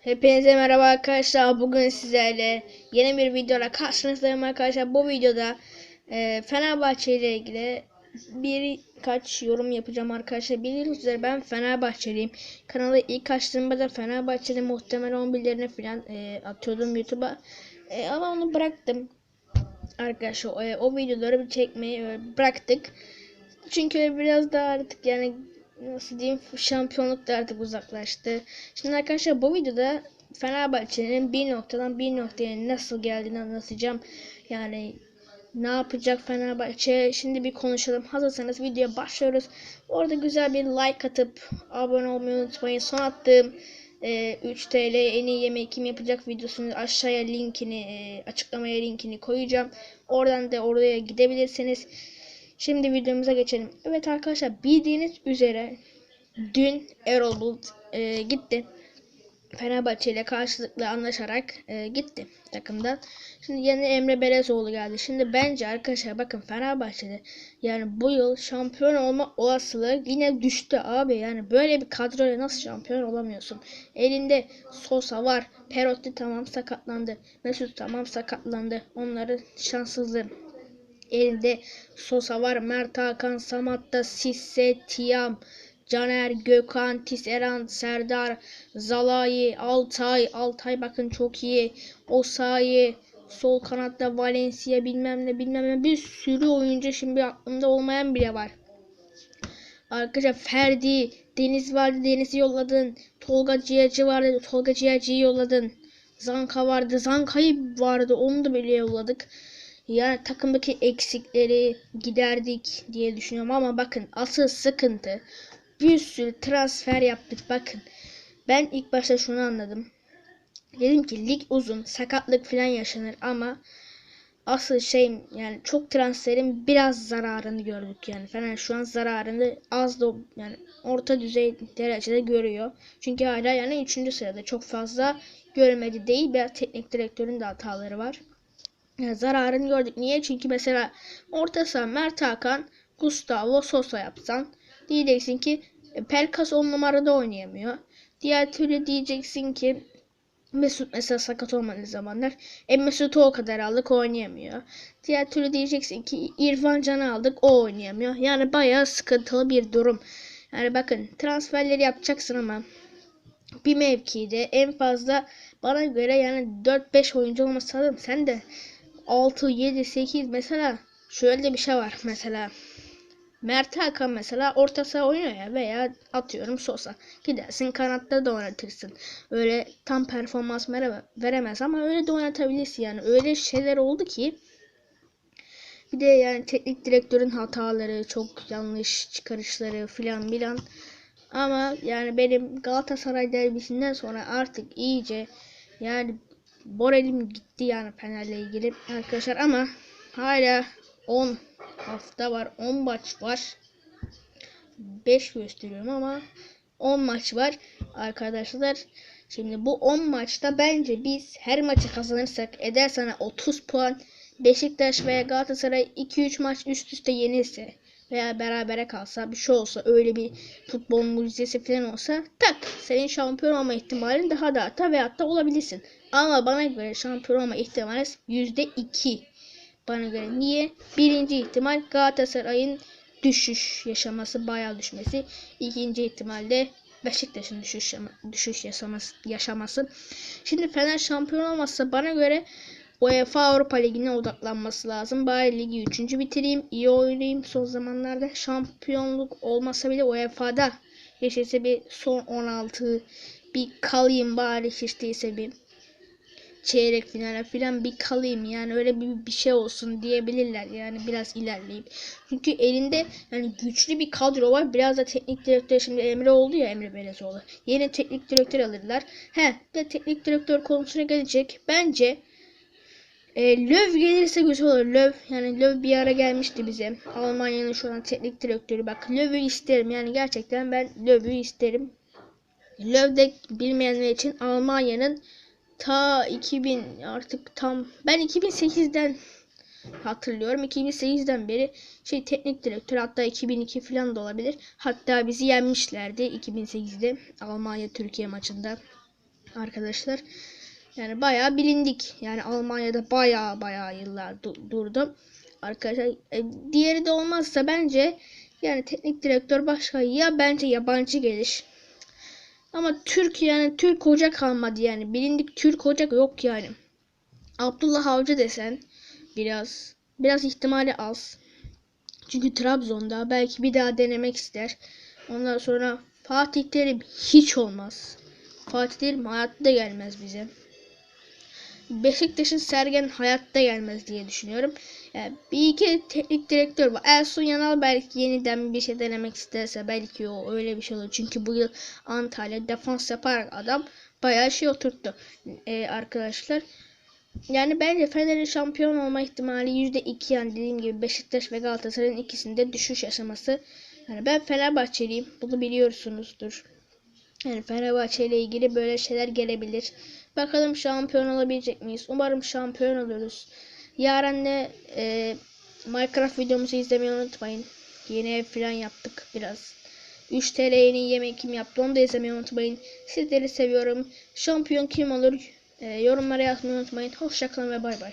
Hepinize merhaba arkadaşlar. Bugün sizlerle yeni bir videoda karşınızdayım arkadaşlar. Bu videoda e, Fenerbahçe ile ilgili birkaç yorum yapacağım arkadaşlar. Bildiğiniz üzere ben Fenerbahçeliyim. Kanalı ilk açtığımda da Fenerbahçe'de muhtemel 11'lerini falan e, atıyordum YouTube'a. E, ama onu bıraktım. Arkadaşlar e, o videoları bir çekmeyi e, bıraktık. Çünkü biraz daha artık yani nasıl diyeyim şampiyonluk da artık uzaklaştı. Şimdi arkadaşlar bu videoda Fenerbahçe'nin bir noktadan bir noktaya nasıl geldiğini anlatacağım. Yani ne yapacak Fenerbahçe? Şimdi bir konuşalım. Hazırsanız videoya başlıyoruz. Orada güzel bir like atıp abone olmayı unutmayın. Son attığım e, 3 TL en iyi yemeği kim yapacak videosunu aşağıya linkini e, açıklamaya linkini koyacağım. Oradan da oraya gidebilirsiniz. Şimdi videomuza geçelim. Evet arkadaşlar bildiğiniz üzere dün Erol Bulut e, gitti. Fenerbahçe ile karşılıklı anlaşarak e, gitti takımdan. Şimdi yeni Emre Belezoğlu geldi. Şimdi bence arkadaşlar bakın Fenerbahçe'de yani bu yıl şampiyon olma olasılığı yine düştü abi. Yani böyle bir kadroyla nasıl şampiyon olamıyorsun? Elinde Sosa var. Perotti tamam sakatlandı. Mesut tamam sakatlandı. Onları şanssızlığı elinde Sosa var. Mert Hakan, Samatta, Sisse, Tiam, Caner, Gökhan, Tisserand, Serdar, Zalai, Altay. Altay bakın çok iyi. Osayi, sol kanatta Valencia bilmem ne bilmem ne bir sürü oyuncu şimdi aklımda olmayan bile var. Arkadaşlar Ferdi, Deniz vardı Deniz'i yolladın. Tolga Ciğerci vardı Tolga Ciğerci'yi yolladın. Zanka vardı Zanka'yı vardı onu da bile yolladık. Yani takımdaki eksikleri giderdik diye düşünüyorum ama bakın asıl sıkıntı bir sürü transfer yaptık bakın. Ben ilk başta şunu anladım. Dedim ki lig uzun, sakatlık falan yaşanır ama asıl şey yani çok transferin biraz zararını gördük yani. Fener şu an zararını az da yani orta düzey derecede görüyor. Çünkü hala yani 3. sırada çok fazla görmedi değil. Biraz teknik direktörün de hataları var. Zararını gördük. Niye? Çünkü mesela orta saha Mert Hakan, Gustavo Sosa yapsan diyeceksin ki e, Pelkas 10 numarada oynayamıyor. Diğer türlü diyeceksin ki Mesut mesela sakat olmadığı zamanlar e Mesut'u o kadar aldık oynayamıyor. Diğer türlü diyeceksin ki İrfan Can'ı aldık o oynayamıyor. Yani bayağı sıkıntılı bir durum. Yani bakın transferleri yapacaksın ama bir mevkide en fazla bana göre yani 4-5 oyuncu olması. Sen de 6, 7, 8 mesela şöyle bir şey var mesela. Mert Hakan mesela orta saha oynuyor ya veya atıyorum Sosa. Gidersin kanatta da oynatırsın. Öyle tam performans veremez ama öyle de oynatabilirsin yani. Öyle şeyler oldu ki bir de yani teknik direktörün hataları, çok yanlış çıkarışları filan filan. Ama yani benim Galatasaray derbisinden sonra artık iyice yani moralim gitti yani Fener'le ilgili arkadaşlar ama hala 10 hafta var 10 maç var. 5 gösteriyorum ama 10 maç var arkadaşlar. Şimdi bu 10 maçta bence biz her maçı kazanırsak eder sana 30 puan Beşiktaş veya Galatasaray 2-3 maç üst üste yenirse veya berabere kalsa bir şey olsa öyle bir futbol mucizesi falan olsa tak senin şampiyon olma ihtimalin daha da artar veyahut da olabilirsin. Ama bana göre şampiyon olma ihtimaliniz %2. Bana göre niye? Birinci ihtimal Galatasaray'ın düşüş yaşaması, bayağı düşmesi. İkinci ihtimalle Beşiktaş'ın düşüş, düşüş yaşaması, yaşaması. Şimdi Fener şampiyon olmazsa bana göre UEFA Avrupa Ligi'ne odaklanması lazım. Bari ligi 3. bitireyim. iyi oynayayım son zamanlarda. Şampiyonluk olmasa bile UEFA'da yaşasa bir son 16 bir kalayım bari hiç değilse bir çeyrek finale falan bir kalayım yani öyle bir, bir şey olsun diyebilirler yani biraz ilerleyip. Çünkü elinde yani güçlü bir kadro var. Biraz da teknik direktör şimdi Emre oldu ya Emre Belezoğlu. Yeni teknik direktör alırlar. He de teknik direktör konusuna gelecek. Bence e, Löw gelirse güzel olur. Löw yani Löw bir ara gelmişti bize. Almanya'nın şu an teknik direktörü. Bak Löw'ü isterim. Yani gerçekten ben Löw'ü isterim. Löw de bilmeyenler için Almanya'nın ta 2000 artık tam ben 2008'den hatırlıyorum. 2008'den beri şey teknik direktör hatta 2002 falan da olabilir. Hatta bizi yenmişlerdi 2008'de Almanya Türkiye maçında. arkadaşlar. Yani bayağı bilindik. Yani Almanya'da bayağı bayağı yıllar du- durdum. Arkadaşlar e, diğeri de olmazsa bence yani teknik direktör başka ya bence yabancı gelir. Ama Türk yani Türk hoca kalmadı yani. Bilindik Türk hoca yok yani. Abdullah Avcı desen biraz biraz ihtimali az. Çünkü Trabzon'da belki bir daha denemek ister. Ondan sonra Fatih Terim hiç olmaz. Fatih Terim hayatta gelmez bize. Beşiktaş'ın Sergen hayatta gelmez diye düşünüyorum. Yani bir iki teknik direktör var. Ersun Yanal belki yeniden bir şey denemek isterse belki o öyle bir şey olur. Çünkü bu yıl Antalya defans yaparak adam bayağı şey oturttu Ee, arkadaşlar. Yani bence Fener'in şampiyon olma ihtimali %2 yani dediğim gibi Beşiktaş ve Galatasaray'ın ikisinde düşüş yaşaması. Yani ben Fenerbahçeliyim. Bunu biliyorsunuzdur. Yani Fenerbahçe ile ilgili böyle şeyler gelebilir. Bakalım şampiyon olabilecek miyiz? Umarım şampiyon oluruz. Yarın da e, Minecraft videomuzu izlemeyi unutmayın. Yeni ev falan yaptık biraz. 3 TL yeni yemek kim yaptı onu da izlemeyi unutmayın. Sizleri seviyorum. Şampiyon kim olur? E, yorumlara yazmayı unutmayın. Hoşçakalın ve bay bay.